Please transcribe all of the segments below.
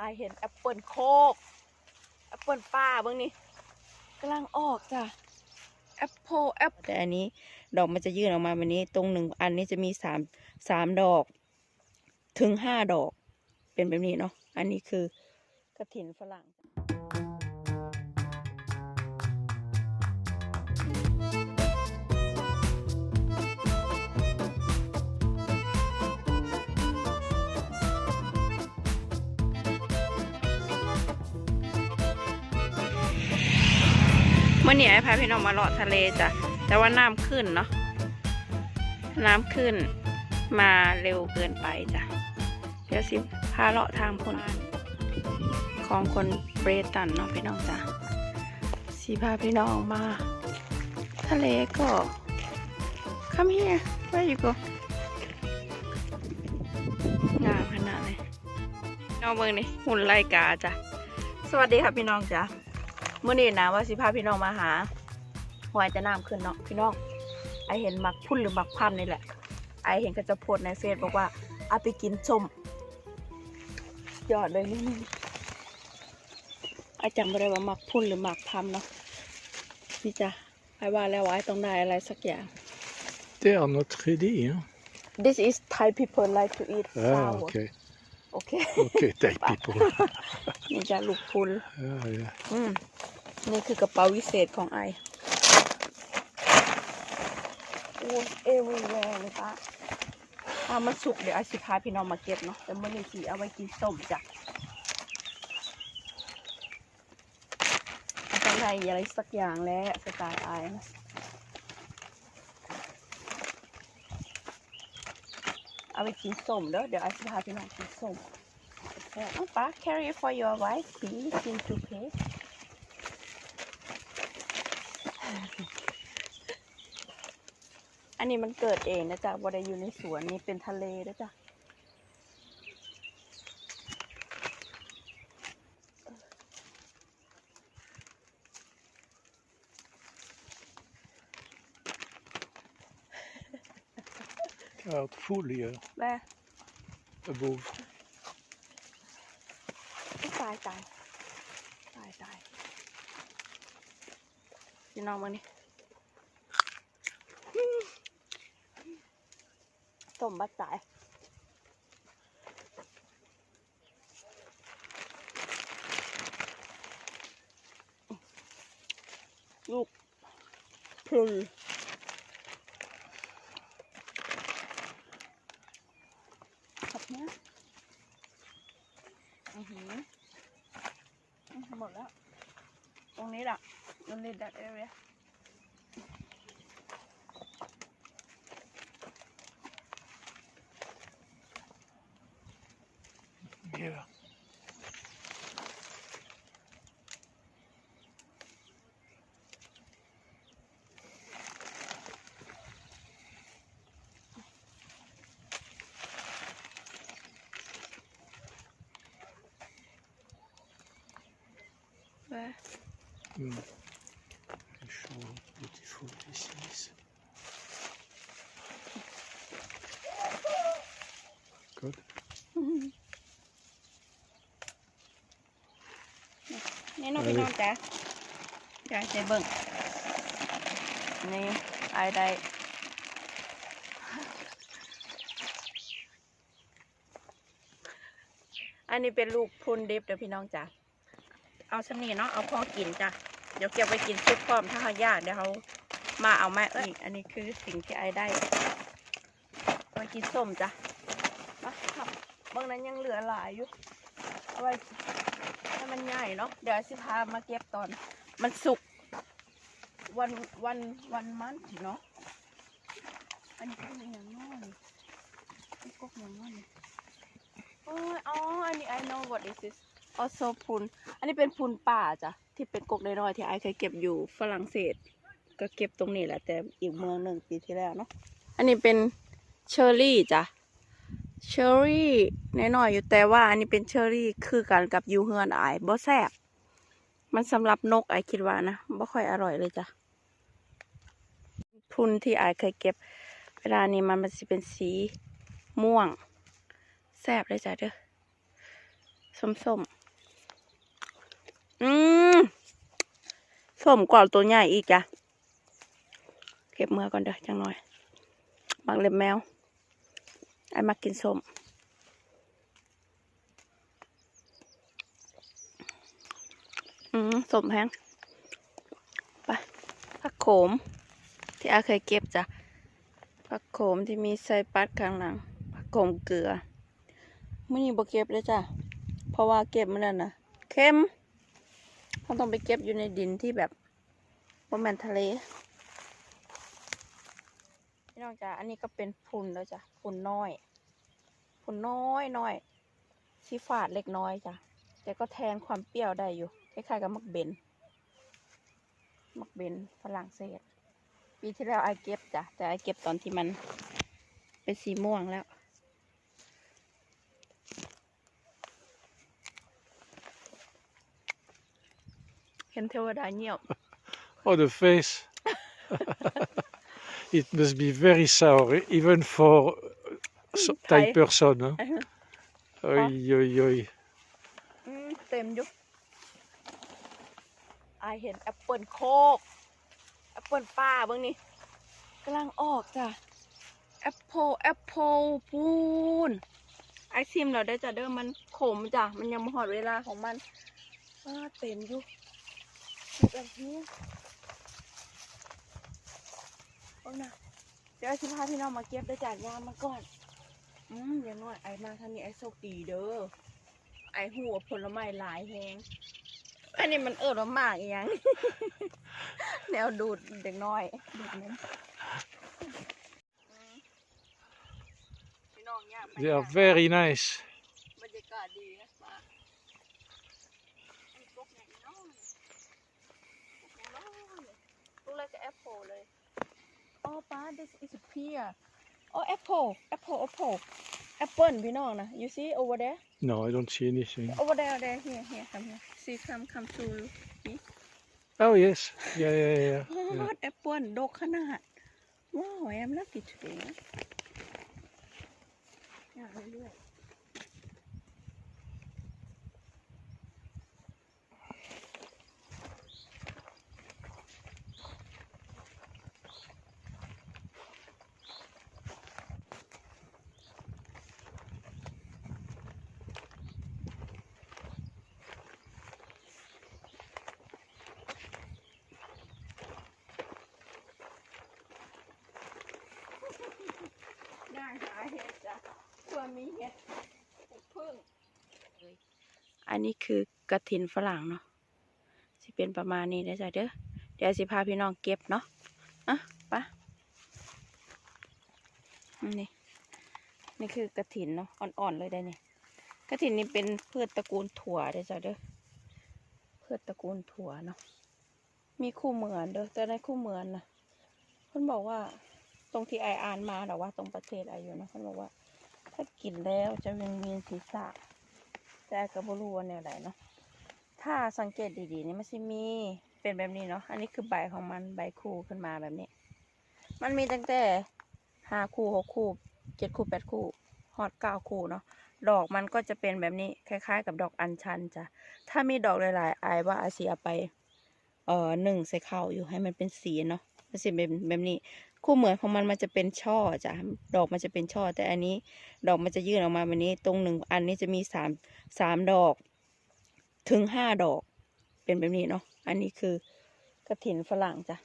อายเห็นแอปเปิลโคกแอปเปิลป่าเบื้องนี้กำลังออกจ้ะแอปเปิลแอปแต่อันนี้ดอกมันจะยื่นออกมาแบบนี้ตรงหนึ่งอันนี้จะมีสามสามดอกถึงห้าดอก เป็นแบบนี้เนาะอันนี้คือกระถินฝรั่ง มื่อนี้ไอ้พาพี่น้องมาเลาะทะเลจ้ะแต่ว่าน้ำขึ้นเนาะน้ำขึ้นมาเร็วเกินไปจ้ะเดี๋ยวสิพาเลาะทางพนของคนเบรตันเนาะพี่น้องจ้ะสิพาพี่น้องมา ทะเลก็ come here where you go งามขนาดเลยน้องเมืองนี่หุ่นไล่กาจ้ะสวัสดีค่ะพี่น้องจ้ะ เมื่อนี้นะว่าสิพาพี่น้องมาหาหวายจะน้ำขึ้นเนาะพี่น้อง ไอเห็นมักพุ่นหรือมักพัมนี่แหละ ไอเห็นก็จะโพสต์ในเฟซบอกว่าเอาไปกินส้มยอดเลยนี่ไอจำไม่ได้ว่ามักพุ่นหรือมักพัมเนาะนี่จ้ะไอว่าแล้วว่าไอต้องได้อะไรสักอย่าง They are not ready. Hein? This is Thai people like to eat Ah, sour okay. โอเค Okay, Thai people. นี่จ้ะลูกพุน Ah, yeah. อืม นี่คือกระเป๋าวิเศษของไอโอ้เอวีแวร์เลยปะถ้ามันสุกเดี๋ยวไอสิพาพี่น้องมาเก็บเนาะ แต่เมื่อนี้สิเอาไว้กินส้มจ้ะเอาต้องได้อะไรสักอย่างแล้วสไตล์ไอนะ เอาไปกินส้มเด้อเดี๋ยวไอสิพาพี่น้องกินส้มเออเอาป้า carry for your wife please in to pay อันนี้มันเกิดเองนะจ๊ะบ่ได้อยู่ในสวนนี่เป็นทะเลนะจ๊ะ Cloud full here แม่ above. ตายตายตายตายพี่น้องมานี่ต้มบัดตายลูกพลุนแบบเนี้ยอือหืออือหมดแล้ว ตรงนี้ล่ะ only that area Yeah. Where? Mm. It's so beautiful this is. Good. นี่น้องพี่น้องจ้ะอยากจะเบิ่งนี่ไอายได้อันนี้เป็นลูกพุนดิบเดี๋ยวพี่น้องจ้ะ เอาชนีเนาะ เอาพอกินจ้ะ เดี๋ยวเก็บไว้กินซุปพร้อมถ้าเขายากเดี๋ยวเขามาเอาแม่เอ้ยอันนี้คือสิ่งที่ไอายได้เอาไว้กินส้มจ้ะมาครับบางนั้นยังเหลือหลายอยู่เอาไว้ให้มันใหญ่เนาะเดี๋ยวสิพามาเก็บตอน มันสุกวันวันวันมันเนาะอันนี้คืออย่างน้อยนี่กกอย่างน้อยนี่โอ้ยอ๋ออันนี้ I know what is this also พุนอันนี้เป็นพุนป่าจ้ะ ที่เป็นกกน้อยๆที่ไอเคยเก็บอยู่ฝรั่งเศส ก็เก็บตรงนี้แหละ แต่อีกเมืองหนึ่งปีที่แล้วเนาะอันนี้เป็นเชอร์รี่จ้ะเชอร์รี่น้อยๆอยู่แต่ว่าอันนี้เป็นเชอร์รี่คือกันกับยูเฮือนอบ่แซบมันสำหรับนกไอคิดว่านะบ่ค่อยอร่อยเลยจ้ะพุนที่ไอเคยเก็บ เวลานี้มันมันสิเป็นสีม่วง แซบเลยจ้ะเด้อสมส้มๆ อืมสมกว่าตัวใหญ่อีกจ้ะ เก็บมือก่อนเด้อจังหน่อยมักเล็บแมว ไอ้มักกินสมอืมสมแพงไปผักโขม ที่อาเคยเก็บจ้ะผักโขมที่มีไซปัสข้างหลังผักโขมเกลือมื่อนี้บ่เก็บเลยจ้ะ เพราะว่าเก็บมันนั่นนะเค็ม เขาต้องไปเก็บอยู่ในดินที่แบบบ่แมนทะเลพี่น้องจ้ะอันนี้ก็เป็นฝุ่นแล้วจ้ะฝุ่นน้อยฝุ่นน้อยน้อยสีฝาดเล็กน้อยจ้ะแต่ก็แทนความเปรี้ยวได้อยู่คล้ายๆกับมักเบนมักเบนฝรั่งเศสปีที่แล้วไอเก็บจ้ะแต่ไอเก็บตอนที่มันเป็นสีม่วงแล้ว ห็นเทวดาเงียบ Oh, the face. it must be very sour, eh, even for so, Thai. Thai person. Huh? Oi, oi, oi. อืมเต็มอยุกไอเห็นแอปเปิลโคก แอปเปิลป้าเบิ่งนี่กำลังออกจ้ะ แอปเปิลแอปเปิลปูนไอซิมเราได้อจ้ะเด้อมันขมจ้ะ มันยังไม่หอดเวลาของมันอ้าเต็มอยู่ แบบนี้เอานะเดี๋ยวสิพาพี่น้องมาเก็บได้จากยามมาก่อน อืมอย่างน้อยไอมาทางนี้ไอโชคดีเด้อ ไอหัวผลไม้หลายแฮงอันนี้มันเอิดว่ามากอีหยัง แนวดูดเด็กน้อยดูดนั้นอืมพี่น้องเนี่ยไป They are หา very nice. บรรยากาศดีนะมาอันนี้กกใหญ่น้อยกกใหญ่น้อย ลูกเล็กกับแอปเปิลเลย อ๋อป้า this is a pear อ๋อ apple apple apple apple พี่น้องนะ you see over there No, I don't see anything. over there there here here come here see come come to me Oh, yes. Yeah, yeah, yeah. ฮ yeah. อดแอปเปิลดกขนาดว้าวแอมลักกี่ถุงอยากเรื่อยๆได้หาเห็ดจ้ะเพื่อ มีเห็ดปลูกพึ่งอันนี้คือกระถินฝรั่งเนาะสิเป็นประมาณนี้นะจ๊ะเด้อเดี๋ยวสิพาพี่น้องเก็บเนาะอะไปะนี่นี่คือกระถินเนาะอ่อนๆเลยได้เนี่ยกระถินนี่เป็นพืชตระกูลถั่วเด้อจ้ะเด้อพืชตระกูลถั่วเนาะมีคู่เหมือนเด้อแต่ในคู่เหมือนนะเพิ่นบอกว่าตรงที่ไออ่านมาแต่ว่าตรงประเทศไออยู่นะเพิ่นบอกว่า ถ้ากินแล้วจะเวียนเวียนศีรษะแต่ก็บ่รู้ว่าแนวใดเนาะถ้าสังเกตดีๆนี่มันสิมีเป็นแบบนี้เนาะอันนี้คือใบของมันใบคู่ขึ้นมาแบบนี้ มันมีตั้งแต่ห้าคู่หกคู่เจ็ดคู่แปดคู่ฮอดเก้าคู่เนาะดอกมันก็จะเป็นแบบนี้คล้ายๆ กับดอกอัญชันจ้ะถ้ามีดอกหลายๆอายว่าอาจสิเอาไปเอ่อหนึ่งใส่ข้าวอยู่ให้มันเป็นสีเนาะมันสิเป็นแบบนี้ คู่เหมือนของมันมันจะเป็นช่อจ้ะดอกมันจะเป็นช่อ แต่อันนี้ดอกมันจะยื่นออกมาแบบนี้ ตรงหนึ่งอันนี้จะมีสามสามดอก ถึงห้าดอก เป็นแบบนี้เนาะอันนี้คือกระถินฝรั่งจ้ะ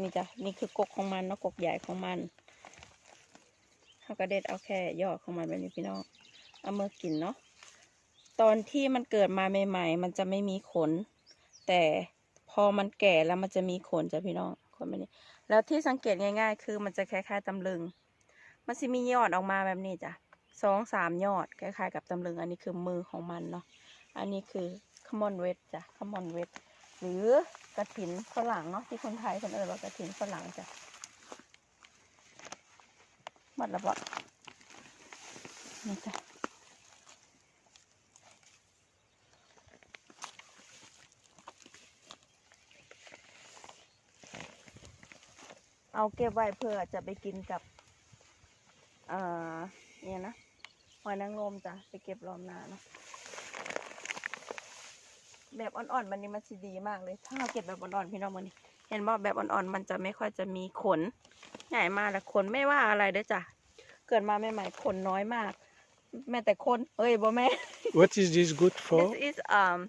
นี่จ้ะนี่คือกกของมันเนาะกกใหญ่ของมันเขาก็เด็ดเอาแค่ยอดของมันแบบนี้พี่น้องเอามากินเนาะตอนที่มันเกิดมาใหม่ๆ มันจะไม่มีขน แต่พอมันแก่แล้วมันจะมีขนจ้ะพี่น้องขนแบบนี้ แล้วที่สังเกตง่าย ๆ คือมันจะคล้ายๆตำลึง มันจะมียอดออกมาแบบนี้จ้ะสองสามยอดคล้ายๆ กับตำลึง อันนี้คือมือของมันเนาะ อันนี้คือขมอนเวทจ้ะขมอนเวทหรือกระถินฝรั่งเนาะที่คนไทยคนเอ่ยว่ากระถินฝรั่งจ้ะหมดแล้วปะนี่จ้ะ เอาเก็บไว้เพื่อจะไปกินกับ เอ่อเนี่ยนะหอยนางรมจ้ะไปเก็บรอมหนาเนาะแบบอ่อนๆมันนี่มันสิดีมากเลย ถ้าเราเก็บแบบอ่อนๆพี่น้องมันนี่เห็นว่าแบบอ่อนๆมันจะไม่ค่อยจะมีขนใหญ่มากและขนไม่ว่าอะไรเด้อจ้ะเกิดมาใหม่ๆขนน้อยมาก แม้แต่คนเอ้ยบ่แม่ What is this good for? This is um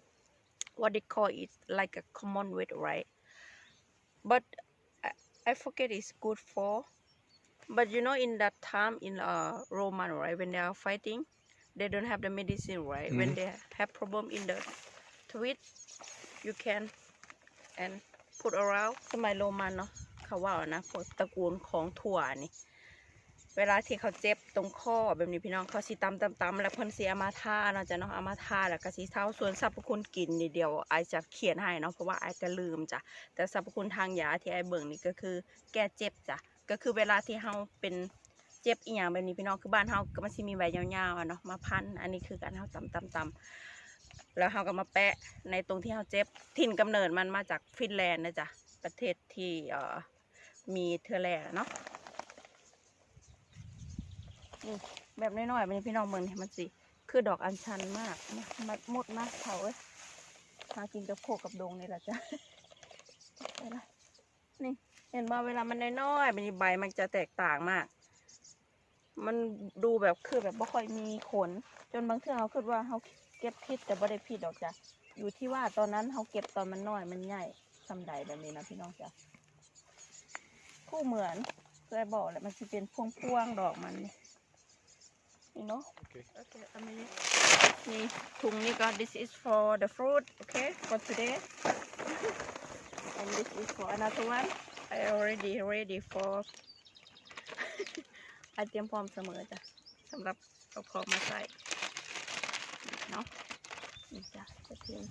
what they call it like a common weight, right? But I, I forget it's good for. But you know, in that time in uh Roman, right, when they are fighting, they don't have the medicine, right? When Mhm. they have problem in the tweet, you can and put around สมัยโรมันเนาะเขาว่านะพวกตระกูลของถั่วนี่ เวลาที่เขาเจ็บตรงข้อแบบนี้พี่น้องเขาสิตำตำตำแล้วเพิ่นสิเอามาทาเนาะจ้ะเนาะเอามาทาแล้วก็สิเท้าส่วนสรรพคุณกินนี่เดียวไอจะเขียนให้เนาะเพราะว่าไอายก็ลืมจ้ะแต่สรรพคุณทางยาที่ไอเบิ่งนี่ก็คือ แก้เจ็บจ้ะก็คือเวลาที่เฮาเป็นเจ็บอีหยังแบบนี้พี่น้องคือบ้านเฮาก็มันสิมีใบยาวๆอะเนาะมาพันอันนี้คือการเฮาตำตำตำแล้วเฮาก็มาแปะในตรงที่เฮาเจ็บถิ่นกำเนิดมันมาจากฟินแลนด์นะจ๊ะประเทศที่เอ่อมีเทอร์แลนด์เนาะ นี่แบบน้อยๆมันพี่น้องเมืองนี่มันสิคือดอกอัญชันมากนะมัดมดมากเขาเอ้ยหากินกับโคกกับดงนี่แหละจ้ะนี่เห็นบ่าเวลามันน้อยๆมันใบมันจะแตกต่างมาก มันดูแบบคือแบบไม่ค่อยมีขน จนบางเทื่อเขาคิดว่าเขาเก็บผิดแต่ไม่ได้ผิดดอกจ้ะอยู่ที่ว่าตอนนั้นเขาเก็บตอนมันน้อยมันใหญ่สำใดแบบนี้นะพี่น้องจ้ะผู้เหมือนเคยบอกแหละมันจะเป็นพวงๆดอกมันนี่ you know Okay. okay a minute นี่ถุงนี้ก็ this is for the fruit okay for today and this is for another one I already ready for ไอเตรียมพร้อมเสมอจ้ะสำหรับเอาของมาใส่เนาะนี่จ้ะจะทิ้ง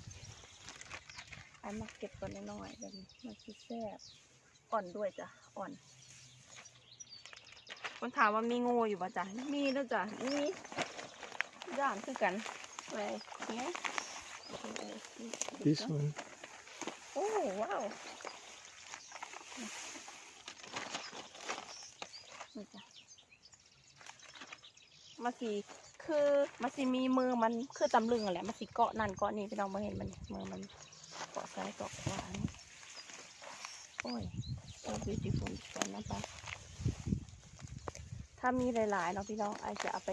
ไอมาเก็บก่อนน้อยๆแบบนี้มันคือแซ่บอ่อนด้วยจ้ะอ่อน คนถามว่ามีงูอยู่ป่ะจ๊ะมีนะจ๊ะมีย่านคือกันอะไรเนี้ย This one. โอ้ว้าวนี่จ้ะมาสีคือมาสีมีมือมันคือตำลึงอะไรมาสีเกาะนั่นเกาะนี่พี่น้องมาเห็นมันนี่มือมันเกาะซ้ายเกาะขวานี่โอ้ย so beautiful สวยนะจ๊ะ ถ้ามีหลายๆเนาะพี่น้องไอจะเอาไป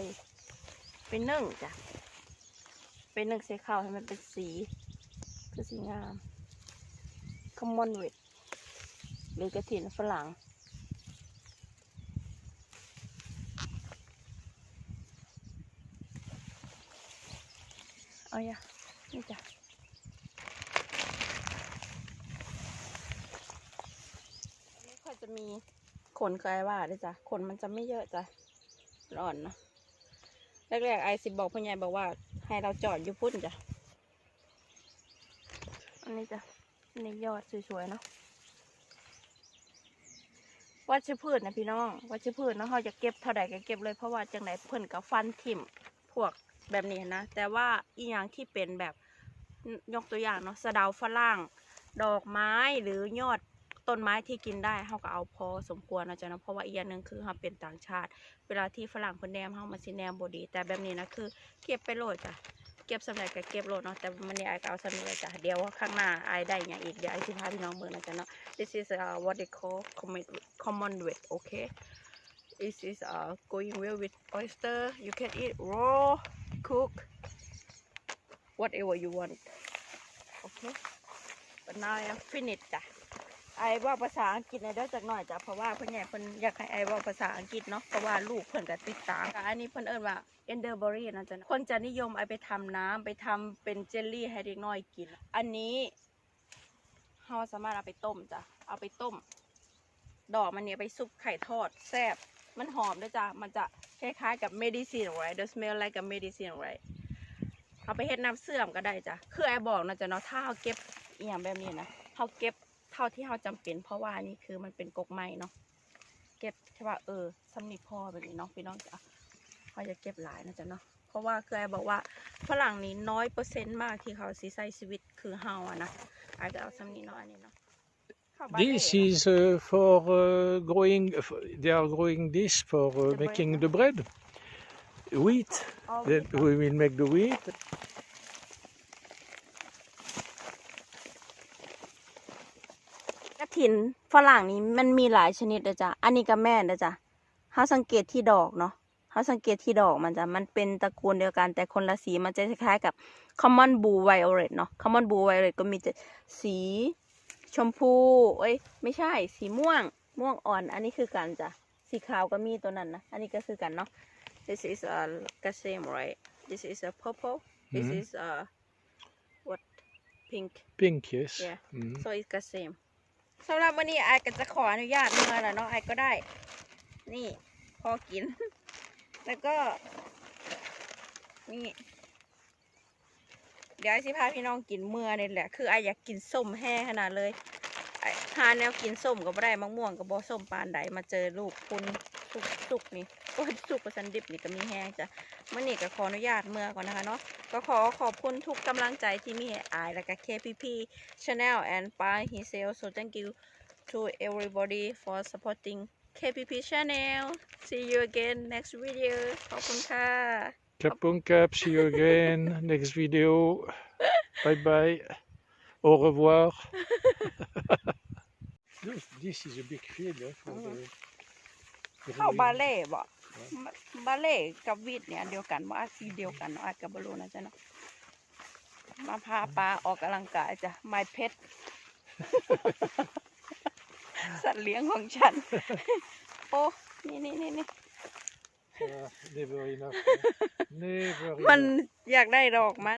ไปนึ่งจ้ะไปนึ่งใส่ข้าวให้มันเป็นสีคือสีงาม common with หรือกระถินฝรั่งเอาอย่านี่จ้ะอันนี้ค่อยจะมี ขนเคยว่าด้วยจ้ะขนมันจะไม่เยอะจ้ะอ่อนเนาะแรกๆไอซิบอกพ่อใหญ่บอกว่า ให้เราจอดอยู่พุ่นจ้ะอันนี้จ้ะนนี้ยอดสวยๆเนาะวัชพืชนะพี่น้องวัชพืชเนาะเขาจะเก็บเท่าใดก็เก็บเลยเพราะว่าจังไหนเพิ่นกับฟันทิ่มพวกแบบนี้นะ แต่ว่าอีหยังที่เป็นแบบยกตัวอย่างเนาะสะดาฝรั่ง ดอกไม้หรือยอด ต้นไม้ที่กินได้เขาก็เอาพอสมควรนะจ๊ะเนาะเพราะว่าอีกอย่างหนึ่งคือเขาเป็นต่างชาติ เวลาที่ฝรั่งเพิ่นแนมเขามาสิแนมบดี แต่แบบนี้นะคือ เก็บไปโหลดจ้ะเก็บสำเร็จก็เก็บโหลดเนาะแต่มันนี่ไอก็เอาสำเร็จจ้ะเดี๋ยวข้างหน้าไอได้อย่างอีกเดี๋ยวไอสิพาพี่น้องเบิ่งนะจ๊ะเนาะ this is uh, what they call common common weight okay this is uh, going well with oyster you can eat raw cook whatever you want okay but now I am finished จ้ะ ไอว่าภาษาอังกฤษในเด้อจักหน่อยจ้ะเพราะว่าเพิ่นใหญ่เพิ่นอยากให้ไอว่าภาษาอังกฤษเนาะเพราะว่าลูกเพิ่นก็ติดตามอันนี้เพิ่นเอิ้นว่าเอนเดอร์เบอรี่นะจ๊ะคนจะนิยมเอไปทำน้ำไปทำเป็นเจลลี่ให้เด็กน้อยกิน อันนี้เราสามารถเอาไปต้มจ้ะเอาไปต้ม ดอกมันเนี่ยไปซุปไข่ทอดแซ่บมันหอมด้วยจ้ะมันจะคล้ายๆกับ medicine right the smell like a medicine right เอาไปเฮ็ดน้ำเสื่อมก็ได้จ้ะ คือไอ้บอกนะจ๊ะเนาะถ้าเราเก็บอย่างแบบนี้นะเราเก็บ เท่าที่เราจำเป็น เพราะว่านี่คือมันเป็นกกไม้เนาะเก็บใช่ป่ะเออสำนีพอแบบนี้เนาะพี่น้องจ้ะเขาจะเก็บหลายนะจ๊ะเนาะเพราะว่าคือไอ้บอกว่าฝรั่งนี้น้อยเปอร์เซ็นต์มากที่เขาสิใช้ชีวิตคือเฮาอะนะไอ้ก็เอาซ้ำนี้เนาะอันนี้เนาะเข้าบ้านได้ This เหรอ is uh, for uh, growing. Uh, f- they are growing this for uh, bread, making huh? the bread. Wheat. Oh, Then okay. we will make the wheat. ถิ่นฝรั่งนี้มันมีหลายชนิดนะจ๊ะ อันนี้ก็แม่นนะจ๊ะเฮาสังเกตที่ดอกเนาะเฮาสังเกตที่ดอกมันจ้ะมันเป็นตระกูลเดียวกันแต่คนละสีมันจะคล้ายๆกับ common blue violet เนาะ common blue violet ก็มีแต่สีชมพูเอ้ยไม่ใช่ สีม่วง ม่วงอ่อน อันนี้คือกันจ้ะ สีขาวก็มีตัวนั้นนะ อันนี้ก็คือกันเนาะ this is a the same right this is a purple this Mhm. is a what pink Pink, yes. Yeah. Mhm. so it's the same สำหรับวันนี้ไอายก็จะขออนุญาตเมื่อแล้วเนาะไอายก็ได้ นี่พอกิน แล้วก็ นี่ เดี๋ยวไอสิพาพี่น้องกินเมื่อนี่แหละ คือไอ้อยากกินส้มแห้ขนาดเลยไอหาแนวกินส้มก็บ่ได้มะม่วงก็บ่ส้มปานใดมาเจอลูกคุณสุกสุกนี่โอ้สุกประสันดิบนี่ก็มีแห้งจ้ะ เมื่อนี้ก็ขออนุญาตเมื่อก่อนนะคะเนาะก็ขอขอบคุณทุกกำลังใจที่มีให้อายและก็ KPP Channel and by himself so thank you to everybody for supporting KPP Channel see you again next video ขอบคุณค่ะ Kapon Cap, see you again. Next video. Bye bye. Au revoir. This- this is a big field eh, for Mhm. the เข้า growing. บาเล่บ่ บาเล่กับวีดเนี่ยอันเดียวกันว่าอาซีเดียวกันเนาะอาจกับบรูนะจ๊ะเนาะมาพาปลาออกกำลังกายจ้ะ my pet สัตว์เลี้ยงของฉัน โอ้นี่นี่นี่นี่ Ah, never enough. eh. Never มัน enough. อยากได้ดอกมัน